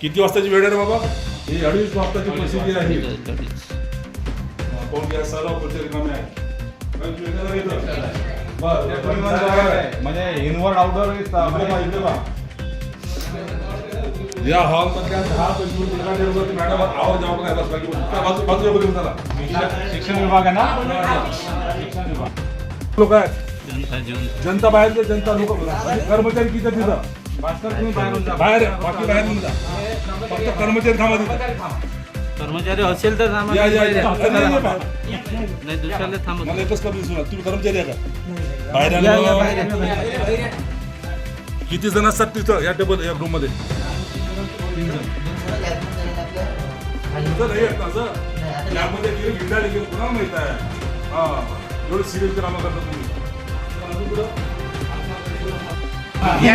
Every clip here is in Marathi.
किती वाजताची वेळ आहे रे बाबा? ही अडीच वाजताची परिस्थिती आहे कोण गॅस. म्हणजे इनवर्ड आउटडोर. या हॉल वरती मॅडम आवाज जाऊ काय बसला की त्या बाजू बाजूला बघून चला. शिक्षण विभाग आहे ना? शिक्षण विभाग. लोक आहेत. जनता बाहेर जनता लोक. कर्मचारी किती तिथं? बाहेर बाकी बाहेर नाही जा. फक्त कर्मचारी थांबा तिथं. कर्मचारी असेल तर थांबा या या या. नाही नाही, नाही, बाहेर. दुसऱ्याला थांबत मला एकच कमी दिसून तुम्ही कर्मचारी आहे का? बाहेर या, या, आले बाहेर. या. किती जण असतात तिथं या टेबल या रूममध्ये? नाही ना यामध्ये गेले गिंडा गेले. कुणाला माहीत आहे? हा. एवढं सिरियस कामं करता तुम्ही. अजून हे?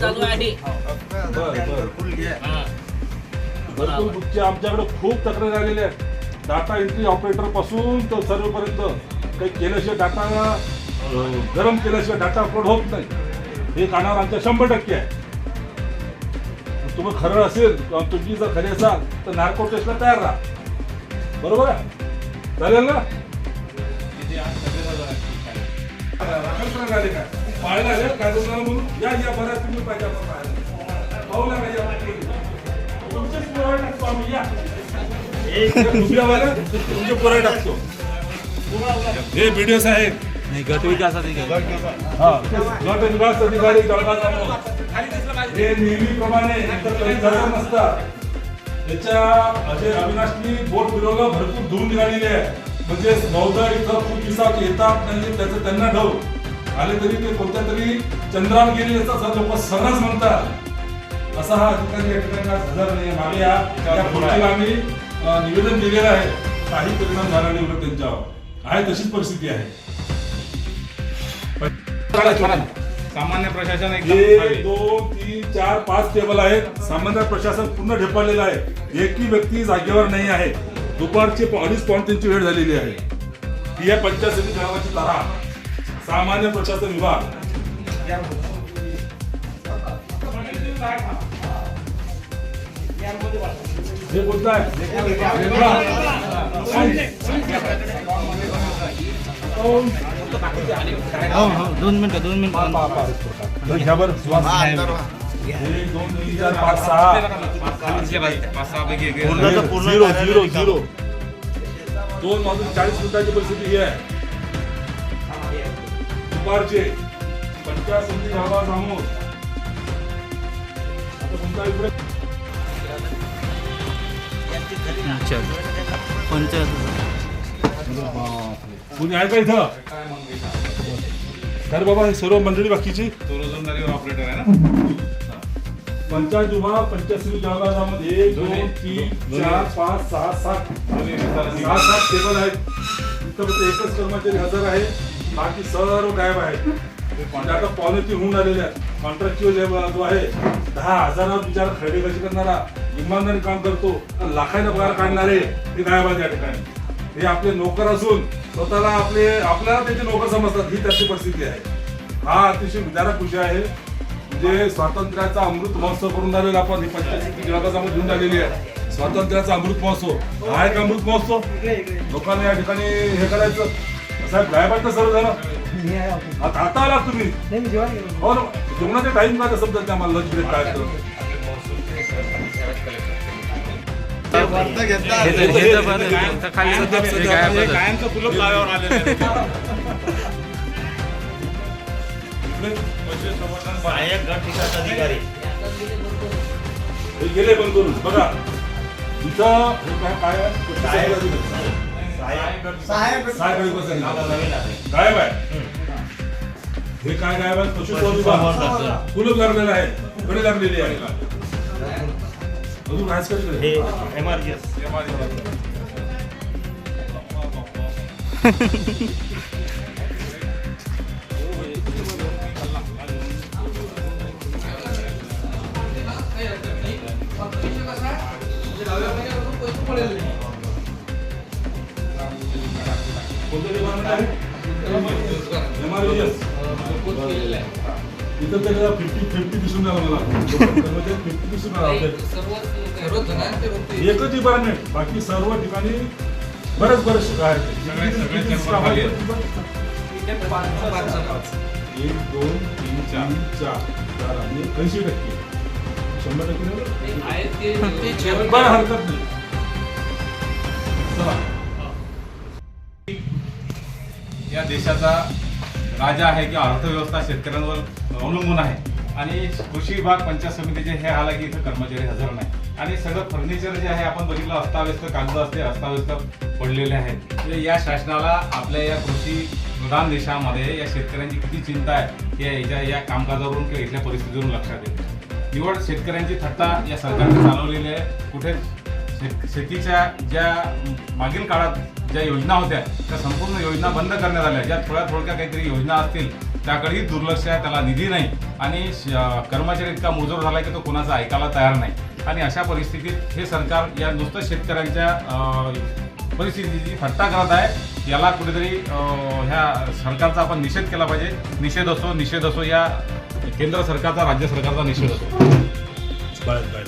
चालू आहे. भरपूर बुकचे आमच्याकडे खूप तक्रारी आलेल्या आहेत. डाटा एंट्री ऑपरेटरपासून तर सर्वपर्यंत. काही केल्याशिवाय डाटा गरम केल्याशिवाय डाटा अपलोड होत नाही. हे कानावर आमच्या शंभर टक्के आहे. तुम्ही खरं असेल तुम्ही जर खरे असाल तर नार्को टेस्टला तयार राहा. बरोबर आहे चालेल ना काय पाहायला आले काय म्हणून या या बऱ्याच तुम्ही पाहिजे आपण पाहायला पाहू नका या तुमचेच टाकतो आम्ही या तुमचे पोरं टाकतो हे व्हिडिओ साहेब नाही गट विकास अधिकारी हा गट विकास अधिकारी जळगाव हे नेहमीप्रमाणे नसतात त्याच्या अजय अविनाशनी बोट फिरवलं भरपूर धूम निघालेली आहे म्हणजे बहुधा इथं खूप दिवसात येतात म्हणजे त्याचं त्यांना ढव. आले तरी ते कोणत्या तरी चंद्रावर गेले असं लोक सर्रास म्हणतात. असा हा अधिकारी या ठिकाणी आज हजर नाही. मागे या खुर्चीला आम्ही निवेदन दिलेलं आहे. काही परिणाम झाला नाही उलट त्यांच्यावर. आहे तशीच परिस्थिती आहे. सामान्य प्रशासन एक दोन तीन चार पाच टेबल आहेत. सामान्य प्रशासन पूर्ण ढेपाळलेलं आहे. एकही व्यक्ती जागेवर नाही आहे. दुपारचे अडीच पाऊण त्यांची वेळ झालेली आहे. ही आहे पंचायत समिती गावाची तरा सामान्य प्रशासन विभाग. हे कोणतं आहे? वेगळा. कोण? हो हो दोन मिनिटं दोन मिनिटं हे घ्या. दोन तीन पाच सहा झिरो झिरो झिरो दोन वाजून चाळीस मिनिटाची परिस्थिती ही। आहे दुपारचे पंचायत समिती समोर अच्छा पंचायत। कुणी आहे का इथं तर बाबा हे सर्व मंडळी बाकीची. तो रोजंदारीवर ऑपरेटर आहे ना? पंचायत पंचायत दोन तीन चार पाच सहा सात. सहा सात टेबल आहेत. इथं फक्त एकच कर्मचारी हजर आहे. बाकी सर्व गायब आहेत. म्हणजे आता पॉलिसी होऊन आलेले आहेत. कॉन्ट्रॅक्च्युअल लेबर जो आहे दहा हजारावर खरेदी कशी करणारा? इमानदारी काम करतो. लाखाने पगार काढणारे ते गायब आहेत या ठिकाणी. हे आपले नोकर असून स्वतःला आपले आपल्याला त्याचे नोकर समजतात ही त्याची परिस्थिती आहे. हा अतिशय विचारक विषय आहे. म्हणजे स्वातंत्र्याचा अमृत महोत्सव करून राहिलेला आपण ही पंचायत जगामध्ये घेऊन राहिलेली आहे. स्वातंत्र्याचा अमृत महोत्सव. हा एक अमृत महोत्सव. लोकांना या ठिकाणी हे करायचं. साहेब गायब आहेत ना सर्व जण आता आला तुम्ही. हो ना जेवणाचा टाइम काय समजत नाही आम्हाला लंच ब्रेक काय कायमचं कुलप लाव्यावर आलेलं आहे. इकडे पशु संवर्धन सहाय्यक गट विकास अधिकारी. हे गेले बंद करून. बघा. इथं काय गायब आहे. हे काय गायब आहे? पशुसंवर्धन. कुलूप लागलेलं आहे. कडे लागलेली आहे. हे MRVS. इथं तर फिफ्टी फिफ्टी दिसून राहिलं मला. फिफ्टी दिसून राहिले. एकच डिपार्टमेंट बाकी सर्व ठिकाणी बरेच बरेच आहेत. सगळे-. एक दोन तीन चार. चार. चार. आणि ऐंशी टक्के. शंभर टक्के नाही? हरकत नाही. चला. या देशाचा राजा आहे किंवा अर्थव्यवस्था शेतकऱ्यांवर अवलंबून आहे. आणि कृषी विभाग पंचायत समितीचे हे आहे की इथं कर्मचारी हजर नाही आणि सगळं फर्निचर जे आहे आपण बघितलं अस्ताव्यस्त कागद असते अस्ताव्यस्त पडलेले आहेत. म्हणजे या शासनाला आपल्या या कृषी प्रधान देशामध्ये या शेतकऱ्यांची किती चिंता आहे या याच्या या कामकाजावरून किंवा इथल्या परिस्थितीवरून लक्षात येते निवड शेतकऱ्यांची थट्टा या सरकारने चालवलेली आहे. कुठे शेतीच्या ज्या मागील काळात ज्या योजना होत्या त्या संपूर्ण योजना बंद करण्यात आल्या. ज्या थोड्या थोडक्या काहीतरी योजना असतील त्याकडेही दुर्लक्ष आहे त्याला निधी नाही. आणि कर्मचारी इतका मुजोर झाला की तो कोणाचा ऐकायला तयार नाही. आणि अशा परिस्थितीत हे सरकार या नुसतं शेतकऱ्यांच्या परिस्थितीची फट्टा करत आहे. याला कुठेतरी ह्या सरकारचा आपण निषेध केला पाहिजे. निषेध असो निषेध असो या केंद्र सरकारचा राज्य सरकारचा निषेध असो. Bye bye